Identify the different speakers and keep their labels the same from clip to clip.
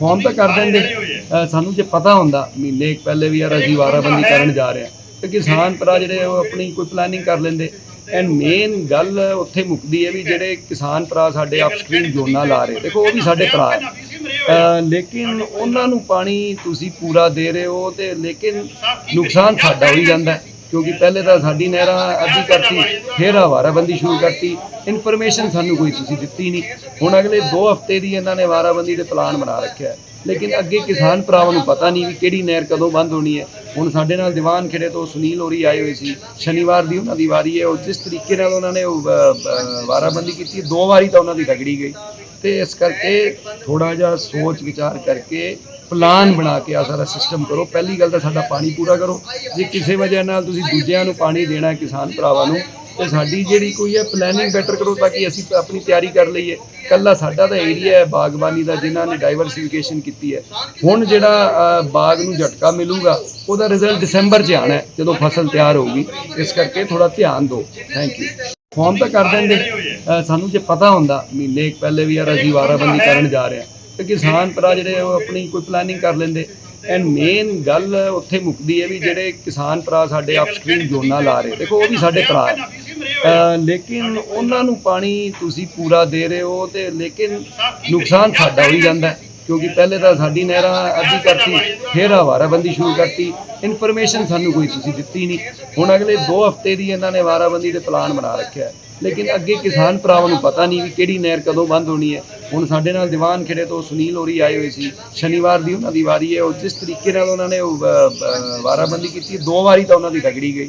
Speaker 1: Phone ਤਾਂ ਕਰ ਦਿੰਦੇ। ਸਾਨੂੰ ਜੇ ਪਤਾ ਹੁੰਦਾ ਮਹੀਨੇ ਪਹਿਲੇ ਵੀ ਯਾਰ ਅਸੀਂ ਵਾਰਾਬੰਦੀ ਕਰਨ ਜਾ ਰਹੇ ਹਾਂ। ਤੇ ਕਿਸਾਨ ਭਰਾ ਜਿਹੜੇ ਉਹ ਆਪਣੀ ਕੋਈ ਪਲੈਨਿੰਗ ਕਰ ਲੈਂਦੇ। ਐਂਡ ਮੇਨ ਗੱਲ ਉੱਥੇ ਮੁੱਕਦੀ ਹੈ ਵੀ ਜਿਹੜੇ ਕਿਸਾਨ ਭਰਾ ਸਾਡੇ ਅਪਸਟ੍ਰੀਮ ਜੋਨਾਂ ਲਾ ਰਹੇ। ਦੇਖੋ ਉਹ ਵੀ ਸਾਡੇ ਭਰਾ ਹੈ। ਲੇਕਿਨ ਉਹਨਾਂ ਨੂੰ ਪਾਣੀ ਤੁਸੀਂ ਪੂਰਾ ਦੇ ਰਹੇ ਹੋ ਤੇ ਲੇਕਿਨ ਨੁਕਸਾਨ ਸਾਡਾ ਹੋਈ ਜਾਂਦਾ ਹੈ। ਕਿਉਂਕਿ ਪਹਿਲੇ ਤਾਂ ਸਾਡੀ ਨਹਿਰਾਂ ਅੱਧੀ ਕਰਤੀ ਫਿਰ ਵਾਰਾਬੰਦੀ ਸ਼ੁਰੂ ਕਰਤੀ। ਇਨਫੋਰਮੇਸ਼ਨ ਸਾਨੂੰ ਕੋਈ ਤੁਸੀਂ ਦਿੱਤੀ ਨਹੀਂ। ਹੁਣ ਅਗਲੇ 2 ਹਫ਼ਤੇ ਦੀ ਇਹਨਾਂ ਨੇ ਵਾਰਾਬੰਦੀ ਦੇ ਪਲਾਨ ਬਣਾ ਰੱਖਿਆ ਲੇਕਿਨ ਅੱਗੇ ਕਿਸਾਨ ਭਰਾਵਾਂ ਨੂੰ ਪਤਾ ਨਹੀਂ ਵੀ ਕਿਹੜੀ ਨਹਿਰ ਕਦੋਂ ਬੰਦ ਹੋਣੀ ਹੈ। ਹੁਣ ਸਾਡੇ ਨਾਲ ਦੀਵਾਨ ਖੇੜੇ ਤੋਂ ਸੁਨੀਲ ਹੋਰੀ ਆਏ ਹੋਏ ਸੀ। ਸ਼ਨੀਵਾਰ ਦੀ ਉਹਨਾਂ ਦੀ ਵਾਰੀ ਹੈ। ਉਹ ਜਿਸ ਤਰੀਕੇ ਨਾਲ ਉਹਨਾਂ ਨੇ ਉਹ, ਵਾਰਾਬੰਦੀ ਕੀਤੀ ਦੋ ਵਾਰੀ ਤਾਂ ਉਹਨਾਂ ਦੀ ਰਗੜੀ ਗਈ। ਤੇ ਇਸ ਕਰਕੇ ਥੋੜਾ ਜਿਹਾ ਸੋਚ ਵਿਚਾਰ ਕਰਕੇ ਪਲਾਨ ਬਣਾ ਕੇ ਆ ਸਾਰਾ ਸਿਸਟਮ ਕਰੋ। ਪਹਿਲੀ ਗੱਲ ਤਾਂ ਸਾਡਾ ਪਾਣੀ ਪੂਰਾ ਕਰੋ। ਜੇ ਕਿਸੇ ਵਜ੍ਹਾ ਨਾਲ ਤੁਸੀਂ ਦੂਜਿਆਂ ਨੂੰ ਪਾਣੀ ਦੇਣਾ ਕਿਸਾਨ ਭਰਾਵਾਂ ਨੂੰ, ਤੇ ਸਾਡੀ ਜਿਹੜੀ ਕੋਈ ਹੈ ਪਲੈਨਿੰਗ ਬੈਟਰ ਕਰੋ ਤਾਂ ਕਿ ਅਸੀਂ ਆਪਣੀ ਤਿਆਰੀ ਕਰ ਲਈਏ। ਕੱਲਾ ਸਾਡਾ ਤਾਂ ਏਰੀਆ ਹੈ ਬਾਗਬਾਨੀ ਦਾ, ਜਿਨ੍ਹਾਂ ਨੇ ਡਾਈਵਰਸਿਫਿਕੇਸ਼ਨ ਕੀਤੀ ਹੈ। ਹੁਣ ਜਿਹੜਾ ਬਾਗ ਨੂੰ ਝਟਕਾ ਮਿਲੂਗਾ, ਉਹਦਾ ਰਿਜ਼ਲਟ ਦਸੰਬਰ 'ਚ ਆਣਾ ਜਦੋਂ ਫਸਲ ਤਿਆਰ ਹੋਊਗੀ। ਇਸ ਕਰਕੇ ਥੋੜਾ ਧਿਆਨ ਦਿਓ। ਥੈਂਕ ਯੂ ਫੋਨ ਤਾਂ ਕਰ ਦਿੰਦੇ। ਸਾਨੂੰ ਜੇ ਪਤਾ ਹੁੰਦਾ, ਮਹੀਨੇ ਪਹਿਲੇ ਵੀ ਯਾਰ ਅਸੀਂ ਵਾਰਾਬੰਦੀ ਕਰਨ ਜਾ ਰਹੇ ਹਾਂ। ਤੇ ਕਿਸਾਨ ਭਰਾ ਜਿਹੜੇ ਉਹ ਆਪਣੀ ਕੋਈ ਪਲੈਨਿੰਗ ਕਰ ਲੈਂਦੇ। ਐਂਡ ਮੇਨ ਗੱਲ ਉੱਥੇ ਮੁੱਕਦੀ ਹੈ ਵੀ ਜਿਹੜੇ ਕਿਸਾਨ ਭਰਾ ਸਾਡੇ ਅਪਸਟ੍ਰੀਮ ਜੋਨਾਂ ਲਾ ਰਹੇ, ਦੇਖੋ ਉਹ ਵੀ ਸਾਡੇ ਭਰਾ। ਹੈ ਲੇਕਿਨ ਉਹਨਾਂ ਨੂੰ ਪਾਣੀ ਤੁਸੀਂ ਪੂਰਾ ਦੇ ਰਹੇ ਹੋ ਤੇ ਲੇਕਿਨ ਨੁਕਸਾਨ ਸਾਡਾ ਹੋਈ ਜਾਂਦਾ। ਹੈ ਕਿਉਂਕਿ ਪਹਿਲੇ ਤਾਂ ਸਾਡੀ ਨਹਿਰਾਂ ਅੱਧੀ ਕਰਤੀ ਫਿਰ ਵਾਰਾਬੰਦੀ ਸ਼ੁਰੂ ਕਰਤੀ। ਇਨਫੋਰਮੇਸ਼ਨ ਸਾਨੂੰ ਕੋਈ ਤੁਸੀਂ ਦਿੱਤੀ ਨਹੀਂ। ਹੁਣ ਅਗਲੇ 2 ਹਫ਼ਤੇ ਦੀ ਇਹਨਾਂ ਨੇ ਵਾਰਾਬੰਦੀ ਦੇ ਪਲਾਨ ਬਣਾ ਰੱਖਿਆ ਲੇਕਿਨ ਅੱਗੇ ਕਿਸਾਨ ਭਰਾਵਾਂ ਨੂੰ ਪਤਾ ਨਹੀਂ ਵੀ ਕਿਹੜੀ ਨਹਿਰ ਕਦੋਂ ਬੰਦ ਹੋਣੀ ਹੈ। ਹੁਣ ਸਾਡੇ ਨਾਲ ਦੀਵਾਨ ਖੇੜੇ ਤੋਂ ਸੁਨੀਲ ਹੋਰੀ ਆਏ ਹੋਏ ਸੀ। ਸ਼ਨੀਵਾਰ ਦੀ ਉਹਨਾਂ ਦੀ ਵਾਰੀ ਹੈ। ਉਹ ਜਿਸ ਤਰੀਕੇ ਨਾਲ ਉਹਨਾਂ ਨੇ ਉਹ, ਵਾਰਾਬੰਦੀ ਕੀਤੀ ਦੋ ਵਾਰੀ ਤਾਂ ਉਹਨਾਂ ਦੀ ਰਗੜੀ ਗਈ।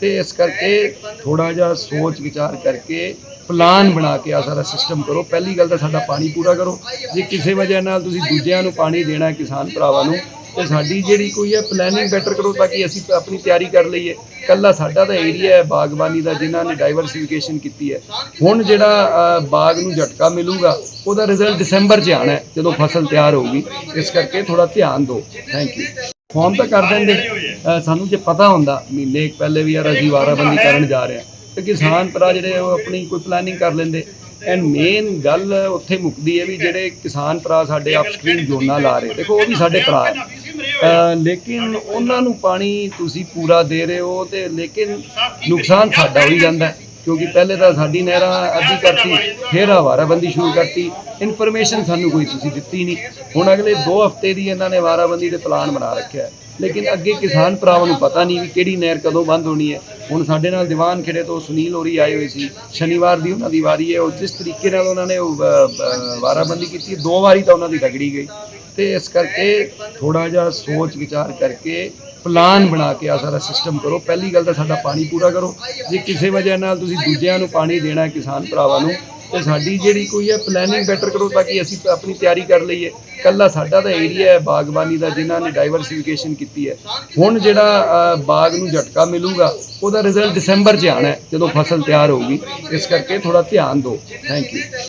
Speaker 1: ਤੇ ਇਸ ਕਰਕੇ ਥੋੜਾ ਜਿਹਾ ਸੋਚ ਵਿਚਾਰ ਕਰਕੇ ਪਲਾਨ ਬਣਾ ਕੇ ਆ ਸਾਰਾ ਸਿਸਟਮ ਕਰੋ। ਪਹਿਲੀ ਗੱਲ ਤਾਂ ਸਾਡਾ ਪਾਣੀ ਪੂਰਾ ਕਰੋ। ਜੇ ਕਿਸੇ ਵਜ੍ਹਾ ਨਾਲ ਤੁਸੀਂ ਦੂਜਿਆਂ ਨੂੰ ਪਾਣੀ ਦੇਣਾ ਹੈ ਕਿਸਾਨ ਭਰਾਵਾਂ ਨੂੰ, ਤੇ ਸਾਡੀ ਜਿਹੜੀ ਕੋਈ ਹੈ ਪਲੈਨਿੰਗ ਬੈਟਰ ਕਰੋ ਤਾਂ ਕਿ ਅਸੀਂ ਆਪਣੀ ਤਿਆਰੀ ਕਰ ਲਈਏ। ਕੱਲਾ ਸਾਡਾ ਤਾਂ ਏਰੀਆ ਹੈ ਬਾਗਬਾਨੀ ਦਾ, ਜਿਨ੍ਹਾਂ ਨੇ ਡਾਈਵਰਸਿਫਿਕੇਸ਼ਨ ਕੀਤੀ ਹੈ। ਹੁਣ ਜਿਹੜਾ ਬਾਗ ਨੂੰ ਝਟਕਾ ਮਿਲੂਗਾ, ਉਹਦਾ ਰਿਜ਼ਲਟ ਦਸੰਬਰ 'ਚ ਆਣਾ ਹੈ, ਜਦੋਂ ਫਸਲ ਤਿਆਰ ਹੋਊਗੀ। ਇਸ ਕਰਕੇ ਥੋੜਾ ਧਿਆਨ ਦਿਓ। ਥੈਂਕ ਯੂ ਫੋਨ ਤਾਂ ਕਰ ਦਿੰਦੇ। ਸਾਨੂੰ ਜੇ ਪਤਾ ਹੁੰਦਾ, ਮਹੀਨੇ ਪਹਿਲੇ ਵੀ ਯਾਰ ਅਸੀਂ ਵਾਰਾਬੰਦੀ ਕਰਨ ਜਾ ਰਹੇ ਹਾਂ। ਤੇ ਕਿਸਾਨ ਭਰਾ ਜਿਹੜੇ ਉਹ ਆਪਣੀ ਕੋਈ ਪਲੈਨਿੰਗ ਕਰ ਲੈਂਦੇ। ਐਂਡ ਮੇਨ ਗੱਲ ਉੱਥੇ ਮੁੱਕਦੀ ਹੈ ਵੀ ਜਿਹੜੇ ਕਿਸਾਨ ਭਰਾ ਸਾਡੇ ਅਪਸਟ੍ਰੀਮ ਜੋਨਾਂ ਲਾ ਰਹੇ, ਦੇਖੋ ਉਹ ਵੀ ਸਾਡੇ ਭਰਾ। ਹੈ ਲੇਕਿਨ ਉਹਨਾਂ ਨੂੰ ਪਾਣੀ ਤੁਸੀਂ ਪੂਰਾ ਦੇ ਰਹੇ ਹੋ ਤੇ ਲੇਕਿਨ ਨੁਕਸਾਨ ਸਾਡਾ ਹੋਈ ਜਾਂਦਾ ਹੈ, ਕਿਉਂਕਿ ਪਹਿਲੇ ਤਾਂ ਸਾਡੀ ਨਹਿਰਾਂ ਅੱਧੀ ਕਰਤੀ, ਫਿਰ ਵਾਰਾਬੰਦੀ ਸ਼ੁਰੂ ਕਰਤੀ। ਇਨਫੋਰਮੇਸ਼ਨ ਸਾਨੂੰ ਕੋਈ ਤੁਸੀਂ ਦਿੱਤੀ ਨਹੀਂ। ਹੁਣ ਅਗਲੇ 2 ਹਫ਼ਤੇ ਦੀ ਇਹਨਾਂ ਨੇ ਵਾਰਾਬੰਦੀ ਦੇ ਪਲਾਨ ਬਣਾ ਰੱਖਿਆ ਹੈ। ਲੇਕਿਨ ਅੱਗੇ ਕਿਸਾਨ ਭਰਾਵਾਂ ਨੂੰ ਪਤਾ ਨਹੀਂ ਵੀ ਕਿਹੜੀ ਨਹਿਰ ਕਦੋਂ ਬੰਦ ਹੋਣੀ ਹੈ। ਹੁਣ ਸਾਡੇ ਨਾਲ ਦੀਵਾਨ ਖੇੜੇ ਤੋਂ ਸੁਨੀਲ ਹੋਰੀ ਆਏ ਹੋਏ ਸੀ। ਸ਼ਨੀਵਾਰ ਦੀ ਉਹਨਾਂ ਦੀ ਵਾਰੀ ਹੈ। ਉਹ ਜਿਸ ਤਰੀਕੇ ਨਾਲ ਉਹਨਾਂ ਨੇ ਉਹ, ਅ, ਅ, ਵਾਰਾਬੰਦੀ ਕੀਤੀ ਦੋ ਵਾਰੀ ਤਾਂ ਉਹਨਾਂ ਦੀ ਰਗੜੀ ਗਈ। ਤੇ ਇਸ ਕਰਕੇ ਥੋੜਾ ਜਿਹਾ ਸੋਚ ਵਿਚਾਰ ਕਰਕੇ ਪਲਾਨ ਬਣਾ ਕੇ ਆ ਸਾਰਾ ਸਿਸਟਮ ਕਰੋ। ਪਹਿਲੀ ਗੱਲ ਤਾਂ ਸਾਡਾ ਪਾਣੀ ਪੂਰਾ ਕਰੋ। ਜੇ ਕਿਸੇ ਵਜ੍ਹਾ ਨਾਲ ਤੁਸੀਂ ਦੂਜਿਆਂ ਨੂੰ ਪਾਣੀ ਦੇਣਾ ਕਿਸਾਨ ਭਰਾਵਾਂ ਨੂੰ ਤੇ ਸਾਡੀ ਜਿਹੜੀ ਕੋਈ ਹੈ ਪਲੈਨਿੰਗ ਬੈਟਰ ਕਰੋ ਤਾਂ ਕਿ ਅਸੀਂ ਆਪਣੀ ਤਿਆਰੀ ਕਰ ਲਈਏ। ਕੱਲਾ ਸਾਡਾ ਤਾਂ ਏਰੀਆ ਹੈ ਬਾਗਬਾਨੀ ਦਾ, ਜਿਨ੍ਹਾਂ ਨੇ ਡਾਈਵਰਸਿਫਿਕੇਸ਼ਨ ਕੀਤੀ ਹੈ। ਹੁਣ ਜਿਹੜਾ ਬਾਗ ਨੂੰ ਝਟਕਾ ਮਿਲੂਗਾ, ਉਹਦਾ ਰਿਜ਼ਲਟ ਦਸੰਬਰ 'ਚ ਆਣਾ ਜਦੋਂ ਫਸਲ ਤਿਆਰ ਹੋਊਗੀ। ਇਸ ਕਰਕੇ ਥੋੜਾ ਧਿਆਨ ਦਿਓ। Thank you